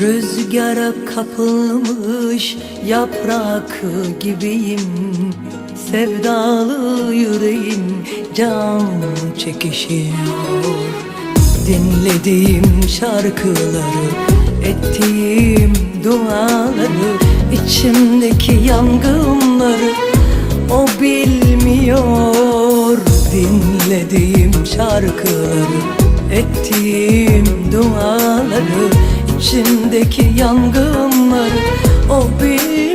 Rüzgara kapılmış yaprak gibiyim. Sevdalı yüreğim can çekişiyor Dinlediğim şarkıları Ettiğim duaları içimdeki yangınları O bilmiyor. Dinlediğim şarkıları Ettiğim duaları içimdeki yangınları O bilmiyor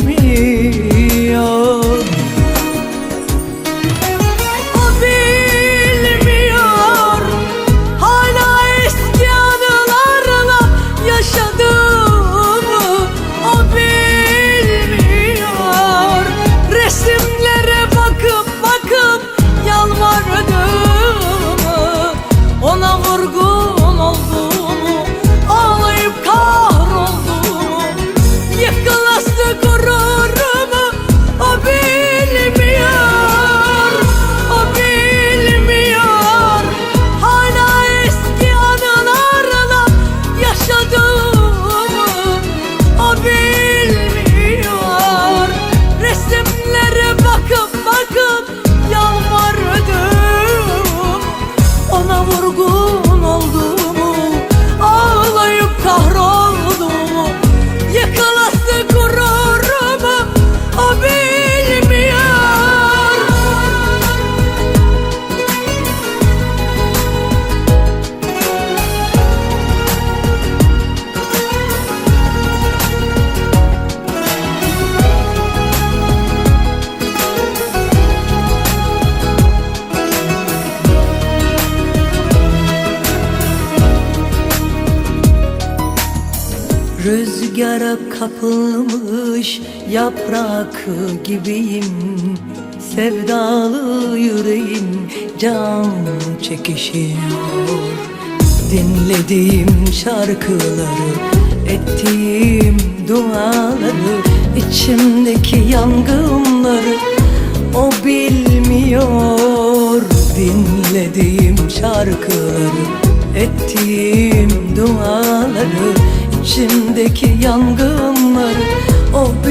Rüzgara kapılmış yaprak gibiyim. Sevdalı yüreğim can çekişiyor Dinlediğim şarkıları Ettiğim duaları içimdeki yangınları O bilmiyor. Dinlediğim şarkıları içimdeki yangınları O